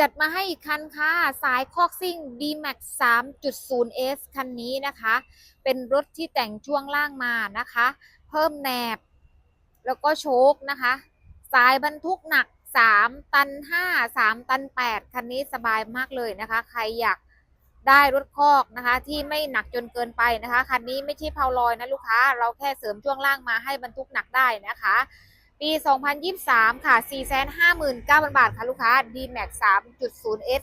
จัดมาให้อีกคันค่ะ สายคอกซิ่ง D-Max 3.0S คันนี้นะคะ เป็นรถที่แต่งช่วงล่างมานะคะ เพิ่มแหนบ แล้วก็โชคนะคะ สายบรรทุกหนัก 3 ตัน 5 3 ตัน 8 คันนี้สบายมากเลยนะคะ ใครอยากได้รถคอกนะคะ ที่ไม่หนักจนเกินไปนะคะ คันนี้ไม่ใช่เพาลอยนะลูกค้า เราแค่เสริมช่วงล่างมาให้บรรทุกหนักได้นะคะ ปี 2023 ค่ะ 459,000 บาทค่ะลูกค้า D-Max 3.0S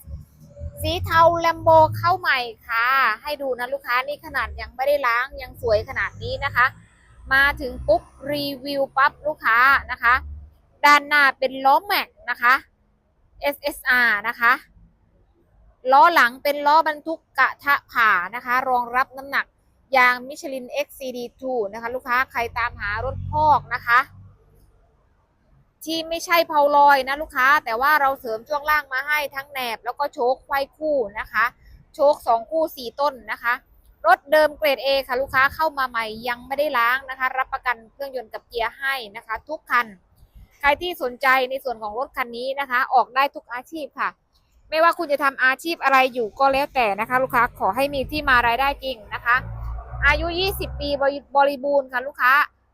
สีเทาแลมโบเข้าใหม่ค่ะ ให้ดูนะลูกค้านี่ขนาดยังไม่ได้ล้างยังสวยขนาดนี้นะคะ มาถึงปุ๊บรีวิวปั๊บลูกค้านะคะ ด้านหน้าเป็นล้อแม็กนะคะ SSR นะคะล้อหลังเป็นล้อบรรทุกกระทะผ่านะคะ รองรับน้ำหนักยางมิชลิน XCD2 นะคะ ลูกค้าใครตามหารถพอกนะคะ ที่ไม่ใช่เพาลอยนะลูกค้า แต่ว่าเราเสริมช่วงล่างมาให้ทั้งแหนบ แล้วก็โชคไขว้คู่นะคะ โชคสองคู่สี่ต้นนะคะ รถเดิมเกรด A ค่ะลูกค้าเข้ามาใหม่ยังไม่ได้ล้างนะคะ รับประกันเครื่องยนต์กับเกียร์ให้นะคะ ทุกคัน ใครที่สนใจในส่วนของรถคันนี้นะคะ ออกได้ทุกอาชีพค่ะ ไม่ว่าคุณจะทำอาชีพอะไรอยู่ก็แล้วแต่นะคะ ลูกค้าขอให้มีที่มารายได้จริงนะคะ อายุ 20 ปีบริบริบูรณ์ค่ะลูกค้า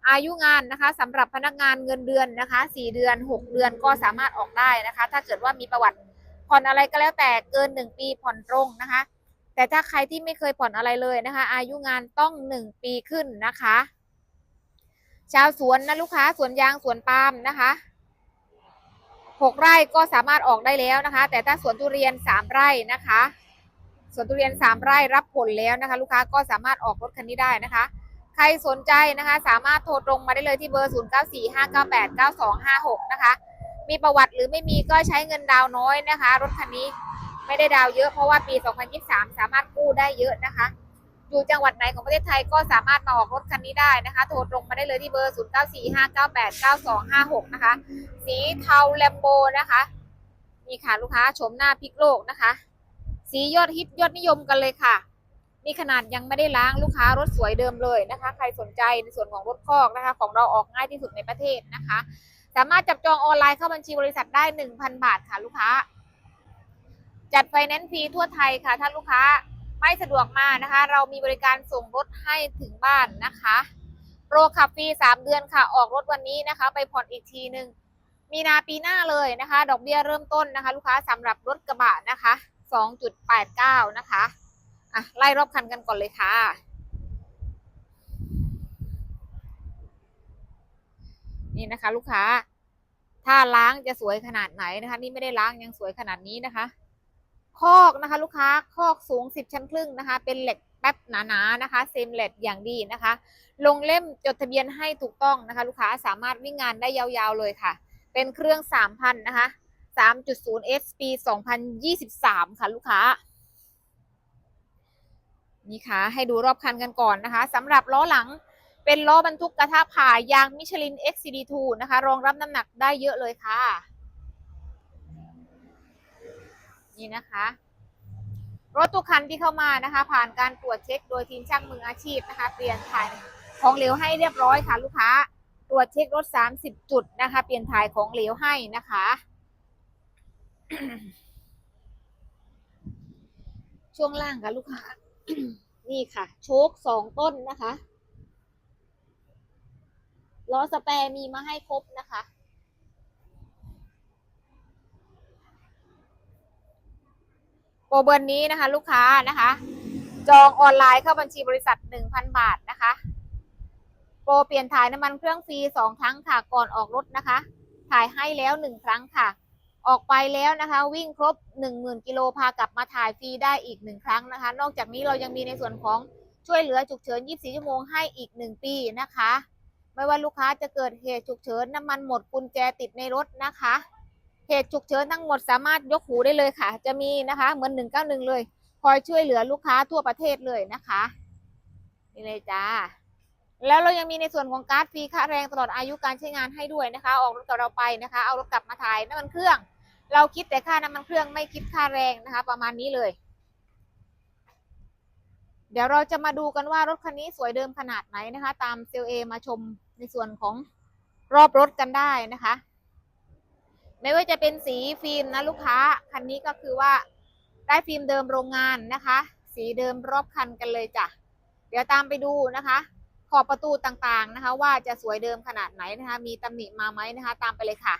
อายุงานนะคะสำหรับพนักงานเงินเดือนนะคะ 4 เดือน 6 เดือนก็สามารถออกได้นะคะ ถ้าเกิดว่ามีประวัติผ่อนอะไรก็แล้วแต่เกิน 1 ปีผ่อนตรงนะคะ แต่ถ้าใครที่ไม่เคยผ่อนอะไรเลยนะคะ อายุงานต้อง 1 ปีขึ้นนะคะ ชาวสวนนะลูกค้าสวนยางสวนปาล์มนะคะหกไร่ก็สามารถออกได้แล้วนะคะ แต่ถ้าสวนทุเรียนสามไร่นะคะสวนทุเรียนสามไร่รับผลแล้วนะคะ ลูกค้าก็สามารถออกรถคันนี้ได้นะคะ ใครสนใจนะคะ สามารถโทรตรงมาได้เลยที่เบอร์ 0 9 4 5 9 8 9 2 5 6 นะคะ มีประวัติหรือไม่มีก็ใช้เงินดาวน้อยนะคะ รถคันนี้ไม่ได้ดาวเยอะเพราะว่าปี 2023 สามารถกู้ได้เยอะนะคะ อยู่จังหวัดไหนของประเทศไทยก็สามารถมาออกรถคันนี้ได้นะคะ โทรตรงมาได้เลยที่เบอร์ 0 9 4 5 9 8 9 2 5 6 นะคะ สีเทาแลมโบนะคะนี่ค่ะลูกค้าชมหน้าพลิกโลกนะคะ สียอดฮิตยอดนิยมกันเลยค่ะ มีขนาดยังไม่ได้ล้างลูกค้ารถสวยเดิมเลยนะคะ ใครสนใจในส่วนของรถคอกนะคะ ของเราออกง่ายที่สุดในประเทศนะคะ สามารถจับจองออนไลน์เข้าบัญชีบริษัทได้ 1,000 บาทค่ะลูกค้า จัดไฟแนนซ์ฟรีทั่วไทยค่ะ ถ้าลูกค้าไม่สะดวกมานะคะ เรามีบริการส่งรถให้ถึงบ้านนะคะโปรขับฟรี3เดือนค่ะ ออกรถวันนี้นะคะ ไปผ่อนอีกทีหนึ่งมีนาปีหน้าเลยนะคะ ดอกเบี้ยเริ่มต้นนะคะ ลูกค้าสำหรับรถกระบะนะคะ 2.89 นะคะ อะไล่รอบคันกันก่อนเลยค่ะ นี่นะคะ ลูกค้า ถ้าล้างจะสวยขนาดไหนนะคะ นี่ไม่ได้ล้างยังสวยขนาดนี้นะคะ คอกนะคะ ลูกค้าคอกสูง10ชั้นครึ่งนะคะ เป็นเหล็กแป๊บหนาๆนะคะเซมเล็กอย่างดีนะคะ ลงเล่มจดทะเบียนให้ถูกต้องนะคะ ลูกค้าสามารถวิ่งงานได้ยาวๆเลยค่ะ เป็นเครื่อง 3,000 นะคะ 3.0 S ปี 2023 ค่ะ ลูกค้า นี่ค่ะ ให้ดูรอบคันกันก่อนนะคะสำหรับล้อหลังเป็นล้อบรรทุกกระทะผ่ายางมิชลิน XCD2 นะคะ รองรับน้ำหนักได้เยอะเลยค่ะ นี่นะคะ รถทุกคันที่เข้ามานะคะ ผ่านการตรวจเช็คโดยทีมช่างมืออาชีพนะคะ เปลี่ยนถ่ายของเหลวให้เรียบร้อยค่ะลูกค้า ตรวจเช็ครถ 30 จุดนะคะ เปลี่ยนถ่ายของเหลวให้นะคะ ช่วงล่างค่ะลูกค้า นี่ค่ะ โชคสองต้นนะคะล้อสแปร์มีมาให้ครบนะคะ โปรเบิร์นี้นะคะ ลูกค้านะคะ จองออนไลน์เข้าบัญชีบริษัท 1,000 บาทนะคะ โปรเปลี่ยนถ่ายน้ำมันเครื่องฟรีสองครั้งค่ะ ก่อนออกรถนะคะ ถ่ายให้แล้วหนึ่งครั้งค่ะ ออกไปแล้วนะคะ วิ่งครบ 10,000กิโลพากลับมาถ่ายฟรีได้อีกหนึ่งครั้งนะคะ นอกจากนี้เรายังมีในส่วนของช่วยเหลือฉุกเฉิน 24 ชั่วโมงให้อีก 1 ปีนะคะ ไม่ว่าลูกค้าจะเกิดเหตุฉุกเฉินน้ำมันหมดกุญแจติดในรถนะคะ เหตุฉุกเฉินทั้งหมดสามารถยกหูได้เลยค่ะ จะมีนะคะเหมือน 191 เลยคอยช่วยเหลือลูกค้าทั่วประเทศเลยนะคะนี่เลยจ้าแล้วเรายังมีในส่วนของการ์ดฟรีค่าแรงตลอดอายุการใช้งานให้ด้วยนะคะ ออกรถกับเราไปนะคะ เอารถกลับมาถ่ายน้ำมันเครื่อง เราคิดแต่ค่าน้ำมันเครื่องไม่คิดค่าแรงนะคะ ประมาณนี้เลย เดี๋ยวเราจะมาดูกันว่ารถคันนี้สวยเดิมขนาดไหนนะคะ ตามเซลเอมาชมในส่วนของรอบรถกันได้นะคะ ไม่ว่าจะเป็นสีฟิล์มนะลูกค้าคันนี้ก็คือว่าได้ฟิล์มเดิมโรงงานนะคะ สีเดิมรอบคันกันเลยจ้ะเดี๋ยวตามไปดูนะคะ ขอบประตูต่างๆนะคะ ว่าจะสวยเดิมขนาดไหนนะคะ มีตำหนิมาไหมนะคะ ตามไปเลยค่ะ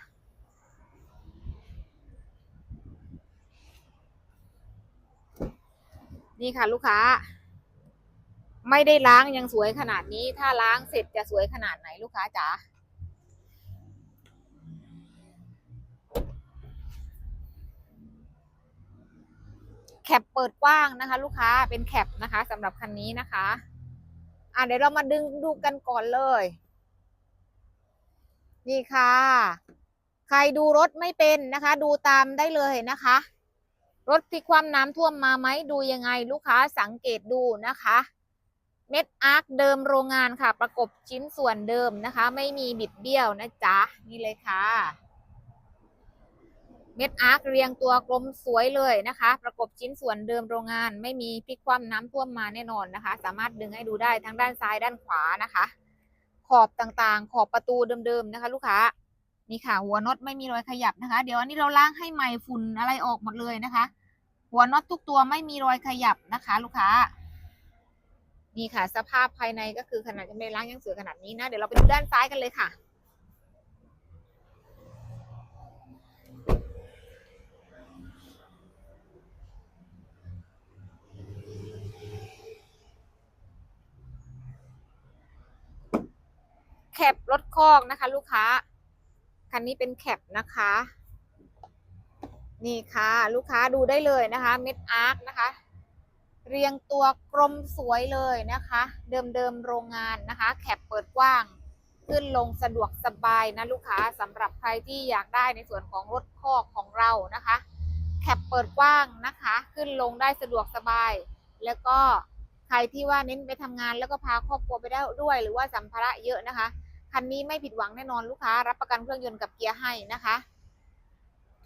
นี่ค่ะลูกค้า ไม่ได้ล้างยังสวยขนาดนี้ ถ้าล้างเสร็จจะสวยขนาดไหนลูกค้าจ๋าแคปเปิดกว้างนะคะ ลูกค้าเป็นแคปนะคะสำหรับคันนี้นะคะ อะเดี๋ยวเรามาดึงดูกันก่อนเลย นี่ค่ะ ใครดูรถไม่เป็นนะคะ ดูตามได้เลยนะคะ รถพลิความน้ำท่วมมาไหมดูยังไงลูกค้าสังเกตดูนะคะ เม็ดอาร์คเดิมโรงงานค่ะ ประกบชิ้นส่วนเดิมนะคะ ไม่มีบิดเบี้ยวนะจ๊ะ นี่เลยค่ะ เม็ดอาร์คเรียงตัวกลมสวยเลยนะคะ ประกบชิ้นส่วนเดิมโรงงาน ไม่มีพลิกคว่ำน้ำท่วมมาแน่นอนนะคะ สามารถดึงให้ดูได้ทั้งด้านซ้ายด้านขวานะคะ ขอบต่างๆ ขอบประตูเดิมๆนะคะ ลูกค้า นี่ค่ะ หัวน็อตไม่มีรอยขยับนะคะ เดี๋ยวอันนี้เราล้างให้ใหม่ฝุ่นอะไรออกหมดเลยนะคะ หัวน็อตทุกตัวไม่มีรอยขยับนะคะ ลูกค้า นี่ค่ะ สภาพภายในก็คือขนาดจะไม่ล้างยังสวยขนาดนี้นะ เดี๋ยวเราไปดูด้านซ้ายกันเลยค่ะแคปรถคอกนะคะ ลูกค้า คันนี้เป็นแคปนะคะ นี่ค่ะ ลูกค้าดูได้เลยนะคะ เม็ดอาร์คนะคะ เรียงตัวกลมสวยเลยนะคะเดิมเดิมๆโรงงานนะคะ แคปเปิดกว้าง ขึ้นลงสะดวกสบายนะลูกค้าสำหรับใครที่อยากได้ในส่วนของรถคอกของเรานะคะ แคปเปิดกว้างนะคะ ขึ้นลงได้สะดวกสบาย แล้วก็ใครที่ว่าเน้นไปทำงานแล้วก็พาครอบครัวไปได้ด้วย หรือว่าสัมภาระเยอะนะคะ คันนี้ไม่ผิดหวังแน่นอนลูกค้า รับประกันเครื่องยนต์กับเกียร์ให้นะคะ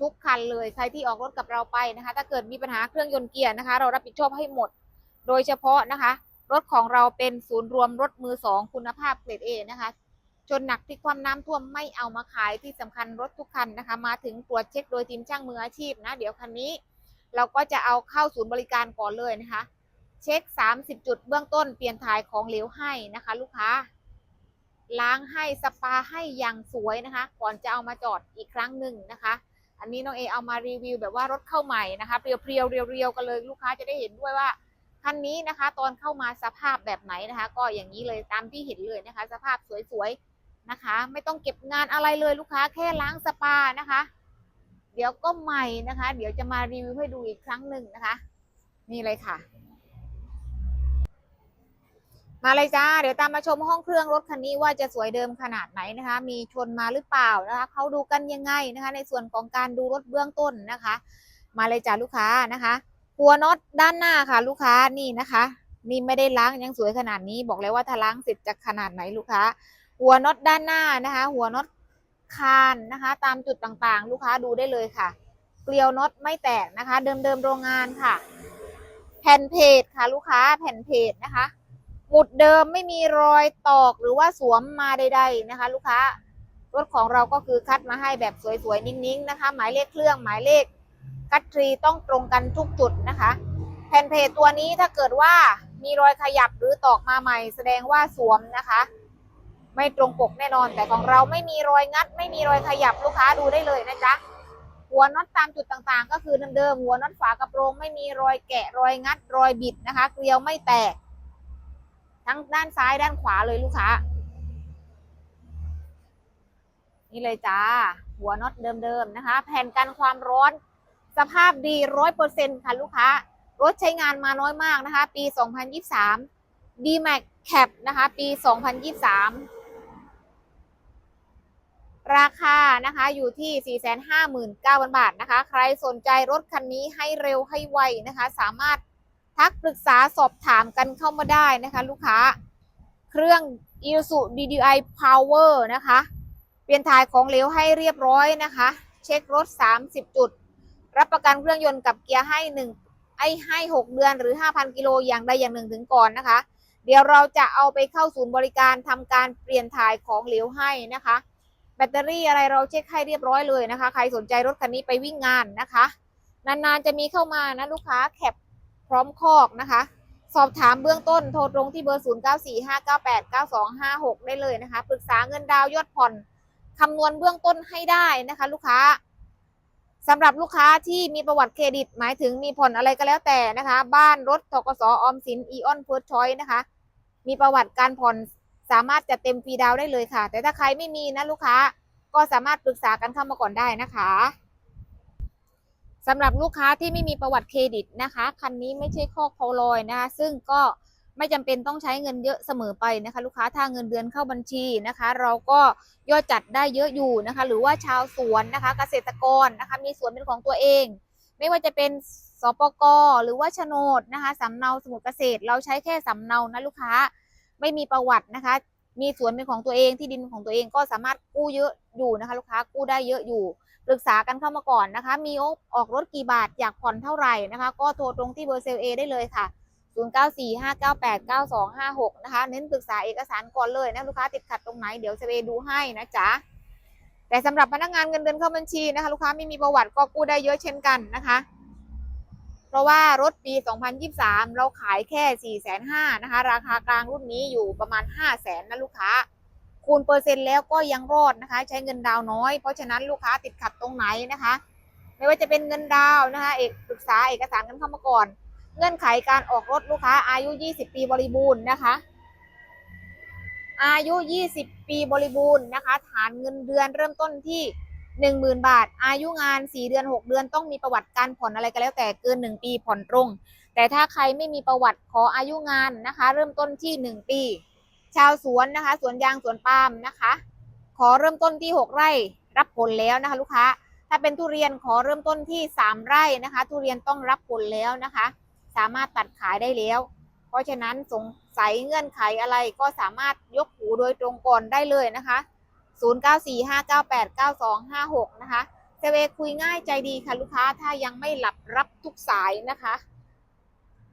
ทุกคันเลยใครที่ออกรถกับเราไปนะคะ ถ้าเกิดมีปัญหาเครื่องยนต์เกียร์นะคะ เรารับผิดชอบให้หมด โดยเฉพาะนะคะ รถของเราเป็นศูนย์รวมรถมือสองคุณภาพเกรดเอนะคะจนหนักที่ความน้ำท่วมไม่เอามาขายที่สำคัญรถทุกคันนะคะ มาถึงตรวจเช็คโดยทีมช่างมืออาชีพนะ เดี๋ยวคันนี้ เราก็จะเอาเข้าศูนย์บริการก่อนเลยนะคะ เช็ค 30 จุดเบื้องต้นเปลี่ยนถ่ายของเหลวให้นะคะ ลูกค้า ล้างให้สปาให้อย่างสวยนะคะ ก่อนจะเอามาจอดอีกครั้งหนึ่งนะคะ อันนี้น้องเอเอามารีวิวแบบว่ารถเข้าใหม่นะคะเรียวๆเรียวๆกันเลยลูกค้าจะได้เห็นด้วยว่าคันนี้นะคะ ตอนเข้ามาสภาพแบบไหนนะคะ ก็อย่างนี้เลยตามที่เห็นเลยนะคะ สภาพสวยๆนะคะ ไม่ต้องเก็บงานอะไรเลยลูกค้าแค่ล้างสปานะคะ เดี๋ยวก็ใหม่นะคะ เดี๋ยวจะมารีวิวให้ดูอีกครั้งหนึ่งนะคะ นี่เลยค่ะ มาเลยจ้า เดี๋ยวตามมาชมห้องเครื่องรถคันนี้ว่าจะสวยเดิมขนาดไหนนะคะ มีชนมาหรือเปล่านะคะเขาดูกันยังไงนะคะ ในส่วนของการดูรถเบื้องต้นนะคะ มาเลยจ้าลูกค้านะคะหัวน็อตด้านหน้าค่ะ ลูกค้านี่นะคะ นี่ไม่ได้ล้างยังสวยขนาดนี้ บอกเลยว่าถ้าล้างเสร็จจะขนาดไหนลูกค้า หัวน็อตด้านหน้านะคะ หัวน็อตคานนะคะ ตามจุดต่างๆ ลูกค้าดูได้เลยค่ะ เกลียวน็อตไม่แตกนะคะ เดิมๆโรงงานค่ะ แผ่นเพจค่ะ ลูกค้าแผ่นเพจนะคะ หมุดเดิมไม่มีรอยตอกหรือว่าสวมมาใด ๆนะคะ ลูกค้ารถของเราก็คือคัดมาให้แบบสวยๆ นิ่งๆนะคะ หมายเลขเครื่องหมายเลขคัดทรีต้องตรงกันทุกจุดนะคะ แผ่นเพจตัวนี้ถ้าเกิดว่ามีรอยขยับหรือตอกมาใหม่ แสดงว่าสวมนะคะ ไม่ตรงปกแน่นอนแต่ของเราไม่มีรอยงัด ไม่มีรอยขยับลูกค้าดูได้เลยนะจ๊ะหัวน็อตตามจุดต่างๆ ก็คือเดิมๆหัวน็อตฝากระโปรง ไม่มีรอยแกะรอยงัดรอยบิดนะคะ เกลียวไม่แตก ทั้งด้านซ้ายด้านขวาเลยลูกค้า นี่เลยจ้า หัวน็อตเดิมๆนะคะ แผ่นกันความร้อน สภาพดีร้อยเปอร์เซ็นค่ะลูกค้า รถใช้งานมาน้อยมากนะคะ ปี 2023 D-Max Cap นะคะ ปี 2023 ราคานะคะอยู่ที่ 459,000 บาทนะคะ ใครสนใจรถคันนี้ให้เร็วให้ไวนะคะ สามารถ ทักปรึกษาสอบถามกันเข้ามาได้นะคะ ลูกค้า เครื่อง i s u DDI Power นะคะ เปลี่ยนถ่ายของเหลวให้เรียบร้อยนะคะ เช็ครถ 30 จุด รับประกันเครื่องยนต์กับเกียร์ให้หนึ่งไอให้ 6 เดือนหรือ 5,000 กิโลอย่างใดอย่างหนึ่งถึงก่อนนะคะ เดี๋ยวเราจะเอาไปเข้าศูนย์บริการทำการเปลี่ยนถ่ายของเหลวให้นะคะ แบตเตอรี่อะไรเราเช็คให้เรียบร้อยเลยนะคะ ใครสนใจรถคันนี้ไปวิ่งงานนะคะ นานๆจะมีเข้ามานะลูกค้าแคป พร้อมคอกนะคะ สอบถามเบื้องต้นโทรตรงที่เบอร์ 0945989256 ได้เลยนะคะ ปรึกษาเงินดาวยอดผ่อนคำนวณเบื้องต้นให้ได้นะคะ ลูกค้าสำหรับลูกค้าที่มีประวัติเครดิต หมายถึงมีผ่อนอะไรก็แล้วแต่นะคะ บ้านรถทกสออมสินอีออนเฟิร์สชอยนะคะ มีประวัติการผ่อนสามารถจะเต็มฟรีดาวได้เลยค่ะ แต่ถ้าใครไม่มีนะลูกค้าก็สามารถปรึกษากันเข้ามาก่อนได้นะคะ สำหรับลูกค้าที่ไม่มีประวัติเครดิตนะคะ คันนี้ไม่ใช่ข้อเขาลอยนะคะ ซึ่งก็ไม่จำเป็นต้องใช้เงินเยอะเสมอไปนะคะ ลูกค้าถ้าเงินเดือนเข้าบัญชีนะคะ เราก็ยอดจัดได้เยอะอยู่นะคะ หรือว่าชาวสวนนะคะ เกษตรกรนะคะ มีสวนเป็นของตัวเอง ไม่ว่าจะเป็นสปกหรือว่าโฉนดนะคะสำเนาสมุดเกษตร เราใช้แค่สำเนานะลูกค้าไม่มีประวัตินะคะ มีสวนเป็นของตัวเองที่ดินของตัวเองก็สามารถกู้เยอะอยู่นะคะ ลูกค้ากู้ได้เยอะอยู่ ปรึกษากันเข้ามาก่อนนะคะ มีออกรถกี่บาทอยากผ่อนเท่าไหร่นะคะ ก็โทรตรงที่เบอร์เซลเอได้เลยค่ะ 0945989256 นะคะ เน้นปรึกษาเอกสารก่อนเลยนะลูกค้าติดขัดตรงไหนเดี๋ยวเซเวดูให้นะจ๊ะแต่สำหรับพนักงานเงินเดือนเข้าบัญชีนะคะ ลูกค้าไม่มีประวัติก็กู้ได้เยอะเช่นกันนะคะ เพราะว่ารถปี 2023 เราขายแค่ 4,500,000นะคะ ราคากลางรุ่นนี้อยู่ประมาณ 500,000นะลูกค้า คูณเปอร์เซ็นต์แล้วก็ยังรอดนะคะ ใช้เงินดาวน้อย เพราะฉะนั้นลูกค้าติดขัดตรงไหนนะคะ ไม่ว่าจะเป็นเงินดาวนะคะเอกปรึกษาเอกสารกันเข้ามาก่อน เงื่อนไขการออกรถลูกค้าอายุ 20 ปีบริบูรณ์นะคะ อายุ 20 ปีบริบูรณ์นะคะ ฐานเงินเดือนเริ่มต้นที่10,000 บาท อายุงาน 4 เดือน 6 เดือนต้องมีประวัติการผ่อนอะไรก็แล้วแต่เกิน 1 ปีผ่อนตรง แต่ถ้าใครไม่มีประวัติขออายุงานนะคะ เริ่มต้นที่ 1 ปี ชาวสวนนะคะ สวนยางสวนปาล์มนะคะ ขอเริ่มต้นที่ 6 ไร่รับผลแล้วนะคะ ลูกค้า ถ้าเป็นทุเรียนขอเริ่มต้นที่ 3 ไร่นะคะ ทุเรียนต้องรับผลแล้วนะคะ สามารถตัดขายได้แล้ว เพราะฉะนั้นสงสัยเงื่อนไขอะไรก็สามารถยกหูโดยตรงก่อนได้เลยนะคะ 0945989256 นะคะเซเวคุยง่ายใจดีค่ะลูกค้าถ้ายังไม่หลับรับทุกสายนะคะ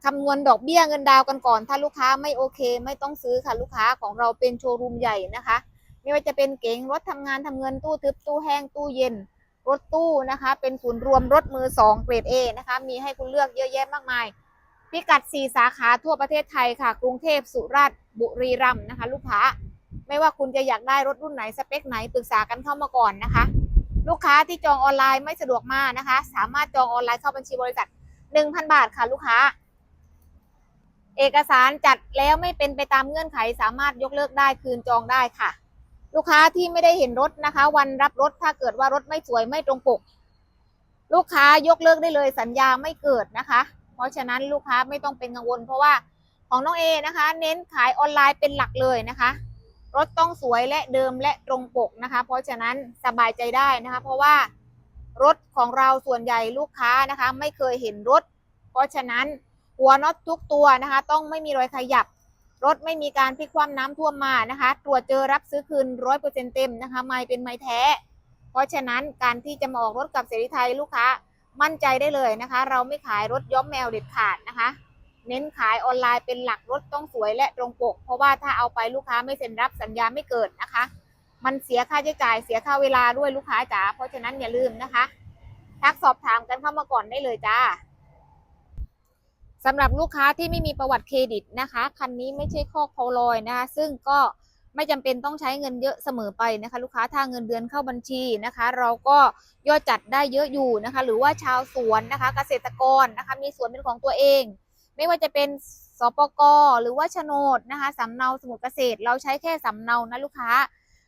คำนวณดอกเบี้ยเงินดาวกันก่อน ถ้าลูกค้าไม่โอเค ไม่ต้องซื้อค่ะลูกค้าของเราเป็นโชว์รูมใหญ่นะคะ ไม่ว่าจะเป็นเก๋งรถทำงานทำเงินตู้ทึบตู้แห้งตู้เย็น รถตู้นะคะ เป็นศูนย์รวมรถมือสองเกรด A นะคะ มีให้คุณเลือกเยอะแยะมากมาย พิกัด 4 สาขาทั่วประเทศไทยค่ะ กรุงเทพสุราษฎร์บุรีรัมย์นะคะ ลูกค้า ไม่ว่าคุณจะอยากได้รถรุ่นไหนสเปคไหนปรึกษากันเข้ามาก่อนนะคะ ลูกค้าที่จองออนไลน์ไม่สะดวกมากนะคะ สามารถจองออนไลน์เข้าบัญชีบริษัท 1,000 บาทค่ะลูกค้า เอกสารจัดแล้วไม่เป็นไปตามเงื่อนไขสามารถยกเลิกได้คืนจองได้ค่ะ ลูกค้าที่ไม่ได้เห็นรถนะคะ วันรับรถถ้าเกิดว่ารถไม่สวยไม่ตรงปก ลูกค้ายกเลิกได้เลยสัญญาไม่เกิดนะคะ เพราะฉะนั้นลูกค้าไม่ต้องเป็นกังวล เพราะว่าของน้องเอนะคะ เน้นขายออนไลน์เป็นหลักเลยนะคะ รถต้องสวยและเดิมและตรงปกนะคะ เพราะฉะนั้นสบายใจได้นะคะ เพราะว่ารถของเราส่วนใหญ่ลูกค้านะคะ ไม่เคยเห็นรถ เพราะฉะนั้น หัวน็อตทุกตัวนะคะ ต้องไม่มีรอยขยับ รถไม่มีการพลิกคว่ำน้ำท่วมมานะคะ ตรวจเจอรับซื้อคืนร้อยเปอร์เซ็นเต็มนะคะ ไม่เป็นไม้แท้ เพราะฉะนั้นการที่จะมาออกรถกับเสรีไทยลูกค้ามั่นใจได้เลยนะคะ เราไม่ขายรถย้อมแมวเด็ดขาดนะคะ เน้นขายออนไลน์เป็นหลักรถต้องสวยและตรงปก เพราะว่าถ้าเอาไปลูกค้าไม่เซ็นรับสัญญาไม่เกิดนะคะ มันเสียค่าใช้จ่ายเสียค่าเวลาด้วยลูกค้าจ๋าเพราะฉะนั้นอย่าลืมนะคะทักสอบถามกันเข้ามาก่อนได้เลยจ้า สำหรับลูกค้าที่ไม่มีประวัติเครดิตนะคะ คันนี้ไม่ใช่ข้อเขาลอยนะคะ ซึ่งก็ไม่จำเป็นต้องใช้เงินเยอะเสมอไปนะคะ ลูกค้าถ้าเงินเดือนเข้าบัญชีนะคะ เราก็ยอดจัดได้เยอะอยู่นะคะ หรือว่าชาวสวนนะคะเกษตรกรนะคะ มีสวนเป็นของตัวเอง ไม่ว่าจะเป็นสปกหรือว่าโฉนดนะคะสำเนาสมุดเกษตร เราใช้แค่สำเนานะลูกค้า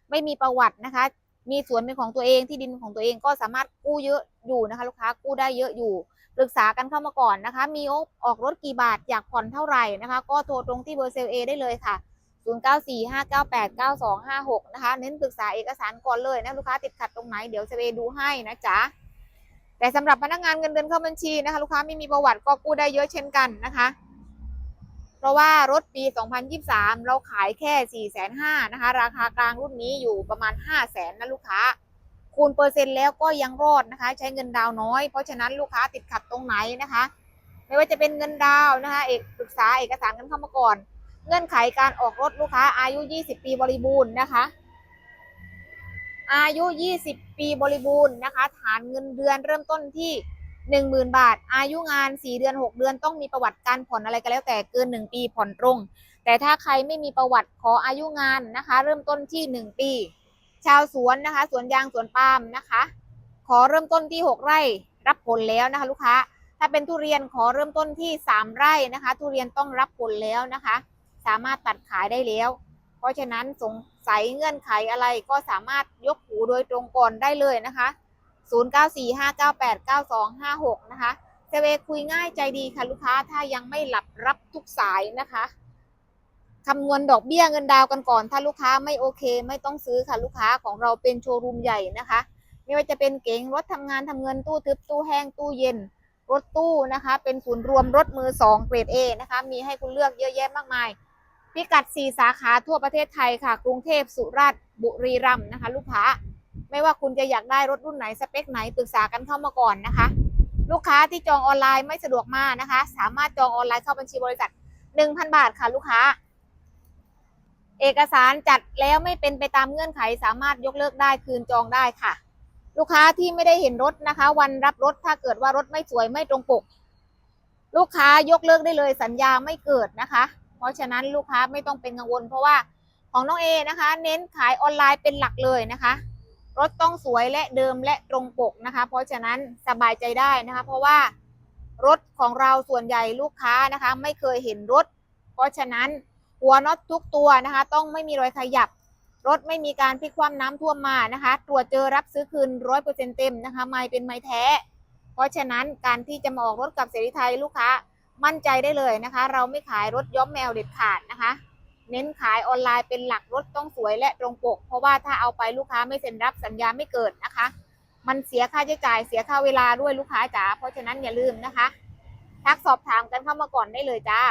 ไม่มีประวัตินะคะ มีสวนเป็นของตัวเองที่ดินของตัวเองก็สามารถกู้เยอะอยู่นะคะ ลูกค้ากู้ได้เยอะอยู่ ปรึกษากันเข้ามาก่อนนะคะ มีออกรถกี่บาทอยากผ่อนเท่าไหร่นะคะ ก็โทรตรงที่เบอร์เซลเอได้เลยค่ะ 0945989256 นะคะ เน้นปรึกษาเอกสารก่อนเลยนะลูกค้าติดขัดตรงไหนเดี๋ยวเซเวดูให้นะจ๊ะแต่สำหรับพนักงานเงินเดือนเข้าบัญชีนะคะ ลูกค้าไม่มีประวัติก็กู้ได้เยอะเช่นกันนะคะ เพราะว่ารถปี 2023 เราขายแค่ 4,500,000นะคะ ราคากลางรุ่นนี้อยู่ประมาณ 500,000นะลูกค้า คูณเปอร์เซ็นต์แล้วก็ยังรอดนะคะ ใช้เงินดาวน้อย เพราะฉะนั้นลูกค้าติดขัดตรงไหนนะคะ ไม่ว่าจะเป็นเงินดาวนะคะเอกปรึกษาเอกสารกันเข้ามาก่อน เงื่อนไขการออกรถลูกค้าอายุ 20 ปีบริบูรณ์นะคะ อายุ 20 ปีบริบูรณ์นะคะ ฐานเงินเดือนเริ่มต้นที่10,000 บาท อายุงาน 4 เดือน 6 เดือน ต้องมีประวัติการผ่อนอะไรก็แล้วแต่เกิน 1 ปีผ่อนตรง แต่ถ้าใครไม่มีประวัติขออายุงานนะคะ เริ่มต้นที่ 1 ปี ชาวสวนนะคะ สวนยางสวนปาล์มนะคะ ขอเริ่มต้นที่ 6 ไร่รับผลแล้วนะคะ ลูกค้า ถ้าเป็นทุเรียนขอเริ่มต้นที่ 3 ไร่นะคะ ทุเรียนต้องรับผลแล้วนะคะ สามารถตัดขายได้แล้ว เพราะฉะนั้นสงสัยเงื่อนไขอะไรก็สามารถยกหูโดยตรงก่อนได้เลยนะคะ 0945989256 นะคะเซเวคุยง่ายใจดีค่ะลูกค้าถ้ายังไม่หลับรับทุกสายนะคะ คำนวณดอกเบี้ยเงินดาวกันก่อน ถ้าลูกค้าไม่โอเค ไม่ต้องซื้อค่ะลูกค้าของเราเป็นโชว์รูมใหญ่นะคะ ไม่ว่าจะเป็นเก๋งรถทำงานทำเงินตู้ทึบตู้แห้งตู้เย็น รถตู้นะคะ เป็นศูนย์รวมรถมือสองเกรด A นะคะ มีให้คุณเลือกเยอะแยะมากมาย พิกัด 4 สาขาทั่วประเทศไทยค่ะ กรุงเทพสุราษฎร์บุรีรัมย์นะคะ ลูกค้า ไม่ว่าคุณจะอยากได้รถรุ่นไหนสเปคไหนปรึกษากันเข้ามาก่อนนะคะ ลูกค้าที่จองออนไลน์ไม่สะดวกมากนะคะ สามารถจองออนไลน์เข้าบัญชีบริษัท 1,000 บาทค่ะลูกค้า เอกสารจัดแล้วไม่เป็นไปตามเงื่อนไขสามารถยกเลิกได้คืนจองได้ค่ะ ลูกค้าที่ไม่ได้เห็นรถนะคะ วันรับรถถ้าเกิดว่ารถไม่สวยไม่ตรงปก ลูกค้ายกเลิกได้เลยสัญญาไม่เกิดนะคะ เพราะฉะนั้นลูกค้าไม่ต้องเป็นกังวล เพราะว่าของน้องเอนะคะ เน้นขายออนไลน์เป็นหลักเลยนะคะ รถต้องสวยและเดิมและตรงปกนะคะ เพราะฉะนั้นสบายใจได้นะคะ เพราะว่ารถของเราส่วนใหญ่ลูกค้านะคะ ไม่เคยเห็นรถ เพราะฉะนั้น หัวน็อตทุกตัวนะคะ ต้องไม่มีรอยขยับ รถไม่มีการพลิกคว่ำน้ำท่วมมานะคะ ตรวจเจอรับซื้อคืนร้อยเปอร์เซ็นต์เต็มนะคะ ไม่เป็นไม้แท้ เพราะฉะนั้นการที่จะมาออกรถกับเสรีไทยลูกค้ามั่นใจได้เลยนะคะ เราไม่ขายรถย้อมแมวเด็ดขาดนะคะ เน้นขายออนไลน์เป็นหลักรถต้องสวยและตรงปก เพราะว่าถ้าเอาไปลูกค้าไม่เซ็นรับสัญญาไม่เกิดนะคะ มันเสียค่าใช้จ่ายเสียค่าเวลาด้วยลูกค้าจ๋าเพราะฉะนั้นอย่าลืมนะคะทักสอบถามกันเข้ามาก่อนได้เลยจ้า